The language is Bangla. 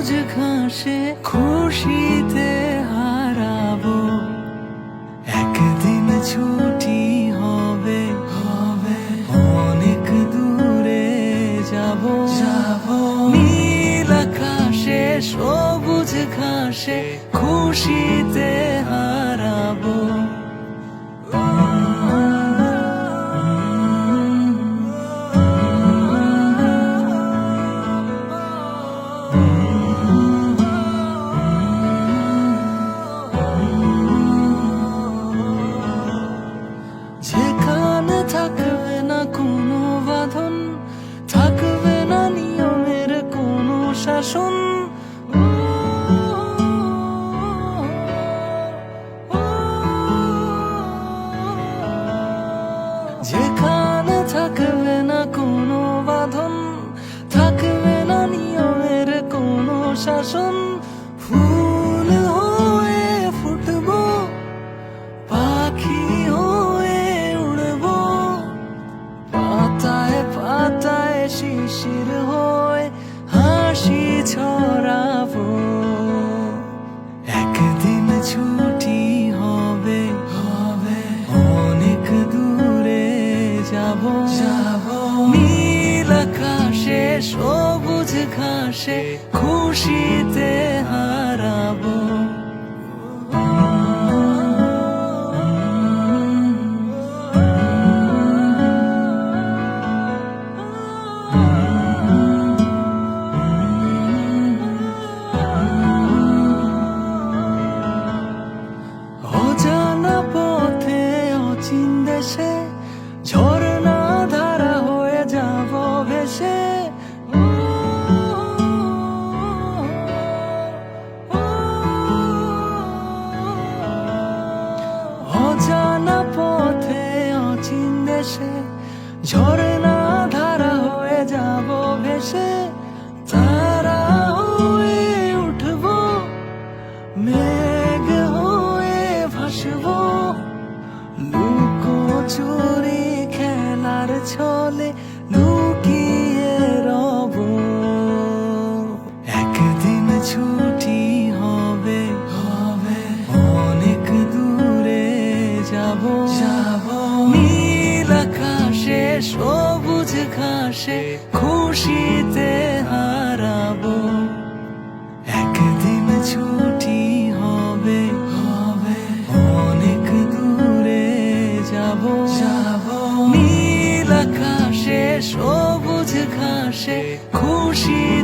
সবুজ ঘাসে খুশিতে একদিন ছুটি হবে সবুজ খুশিতে শাসন, ফুল হয়ে ফুটব, পাখি হয়ে উড়ব। পাতায় পাতায় শিশির হয়ে হাসি ছড়াবো। একদিন ছুটি ঘাসে খুশিতে হারাবো দেশে ঝর্ণা ধারা হয়ে যাব ভেসে তারা হয়ে উঠবো মেঘ হয়ে ভাসব লুকো চুরি খেলার ছলে লুকিয়ে রব। একদিন ছুটি হবে হবে। অনেক দূরে যাব। যাব। সবুজ ঘাসে খুশিতে হারাবো। একদিন ছুটি হবে হবে। অনেক দূরে যাব। যাব। নীল আকাশে সবুজ ঘাসে খুশি